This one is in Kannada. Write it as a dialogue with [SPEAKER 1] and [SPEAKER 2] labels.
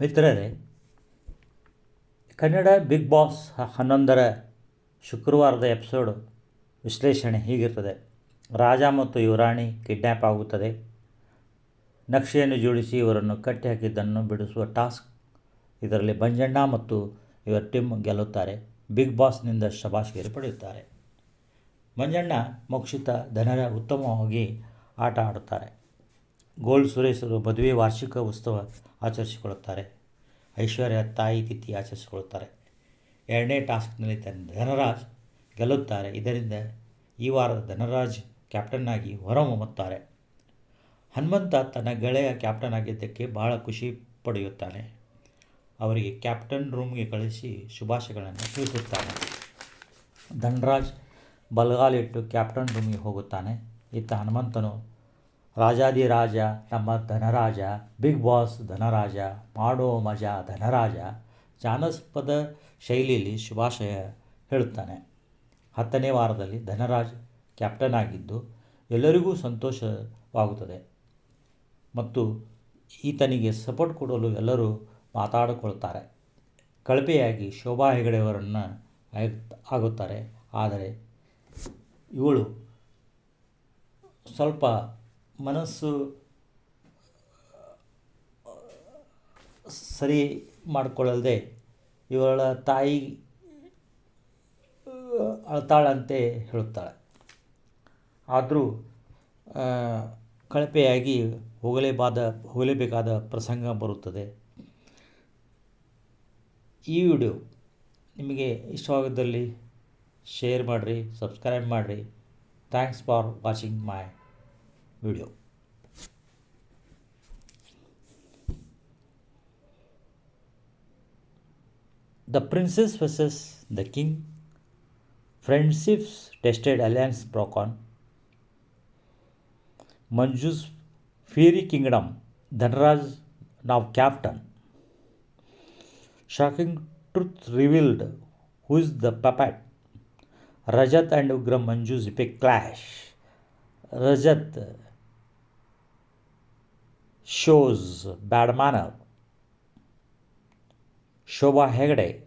[SPEAKER 1] ಮಿತ್ರರೇ, ಕನ್ನಡ ಬಿಗ್ ಬಾಸ್ ಹನ್ನೊಂದರ ಶುಕ್ರವಾರದ ಎಪಿಸೋಡ್ ವಿಶ್ಲೇಷಣೆ ಹೀಗಿರ್ತದೆ. ರಾಜ ಮತ್ತು ಯುವರಾಣಿ ಕಿಡ್ನ್ಯಾಪ್ ಆಗುತ್ತದೆ. ನಕ್ಷೆಯನ್ನು ಜೋಡಿಸಿ ಇವರನ್ನು ಕಟ್ಟಿ ಹಾಕಿದ್ದನ್ನು ಬಿಡಿಸುವ ಟಾಸ್ಕ್ ಇದರಲ್ಲಿ ಮಂಜಣ್ಣ ಮತ್ತು ಇವರ ಟೀಮ್ ಗೆಲ್ಲುತ್ತಾರೆ. ಬಿಗ್ ಬಾಸ್ನಿಂದ ಶಬಾಷ್ಗಿರಿ ಪಡೆಯುತ್ತಾರೆ. ಮಂಜಣ್ಣ ಮೋಕ್ಷಿತ, ಧನರ, ಉತ್ತಮವಾಗಿ ಆಟ ಆಡುತ್ತಾರೆ. ಗೋಲ್ಡ್ ಸುರೇಶರು ಮದುವೆ ವಾರ್ಷಿಕ ಉತ್ಸವ ಆಚರಿಸಿಕೊಳ್ಳುತ್ತಾರೆ. ಐಶ್ವರ್ಯ ತಾಯಿ ತಿಥಿ ಆಚರಿಸಿಕೊಳ್ಳುತ್ತಾರೆ. ಎರಡನೇ ಟಾಸ್ಕ್ನಲ್ಲಿ ಧನರಾಜ್ ಗೆಲ್ಲುತ್ತಾರೆ. ಇದರಿಂದ ಈ ವಾರದ ಧನರಾಜ್ ಕ್ಯಾಪ್ಟನ್ ಆಗಿ ಹೊರಹೊಮ್ಮುತ್ತಾರೆ. ಹನುಮಂತ ತನ್ನ ಗೆಳೆಯ ಕ್ಯಾಪ್ಟನ್ ಆಗಿದ್ದಕ್ಕೆ ಬಹಳ ಖುಷಿ ಪಡೆಯುತ್ತಾನೆ. ಅವರಿಗೆ ಕ್ಯಾಪ್ಟನ್ ರೂಮ್ಗೆ ಕಳಿಸಿ ಶುಭಾಶಯಗಳನ್ನು ತಿಳಿಸುತ್ತಾನೆ. ಧನರಾಜ್ ಬಲಗಾಲಿಟ್ಟು ಕ್ಯಾಪ್ಟನ್ ರೂಮಿಗೆ ಹೋಗುತ್ತಾನೆ. ಇತ್ತ ಹನುಮಂತನು ರಾಜಾದಿರಾಜ ನಮ್ಮ ಧನರಾಜ, ಬಿಗ್ ಬಾಸ್ ಧನರಾಜ, ಮಾಡೋ ಮಜಾ ಧನರಾಜ ಜಾನಪದ ಶೈಲಿಯಲ್ಲಿ ಶುಭಾಶಯ ಹೇಳುತ್ತಾನೆ. ಹತ್ತನೇ ವಾರದಲ್ಲಿ ಧನರಾಜ್ ಕ್ಯಾಪ್ಟನ್ ಆಗಿದ್ದು, ಎಲ್ಲರಿಗೂ ಸಂತೋಷವಾಗುತ್ತದೆ. ಮತ್ತು ಈತನಿಗೆ ಸಪೋರ್ಟ್ ಕೊಡಲು ಎಲ್ಲರೂ ಮಾತಾಡಿಕೊಳ್ತಾರೆ ಕಳಪೆಯಾಗಿ ಶೋಭಾ ಹೆಗಡೆಯವರನ್ನು ಆಗ್- ಆಗುತ್ತಾರೆ. ಆದರೆ ಇವಳು ಸ್ವಲ್ಪ ಮನಸ್ಸು, ಸರಿ ಮಾಡಿಕೊಳ್ಳದೆ ಇವಳ ತಾಯಿ, ಅಳ್ತಾಳಂತೆ ಹೇಳುತ್ತಾಳೆ. ಆದರೂ ಕಳಪೆಯಾಗಿ ಹೋಗಲೇಬಾದ, ಹೋಗಲೇಬೇಕಾದ ಪ್ರಸಂಗ ಬರುತ್ತದೆ. ಈ ವಿಡಿಯೋ ನಿಮಗೆ ಇಷ್ಟವಾಗಿದ್ದಲ್ಲಿ ಶೇರ್ ಮಾಡಿರಿ, ಸಬ್ಸ್ಕ್ರೈಬ್ ಮಾಡಿರಿ. Thanks for watching my The princess versus the king. Friendships tested alliance broken. Manju's fairy kingdom. Dhanraj now captain. Shocking truth revealed. Who is the puppet? Rajat and Ugram Manju's epic clash. Rajat shows bad manner. Shobha Hegde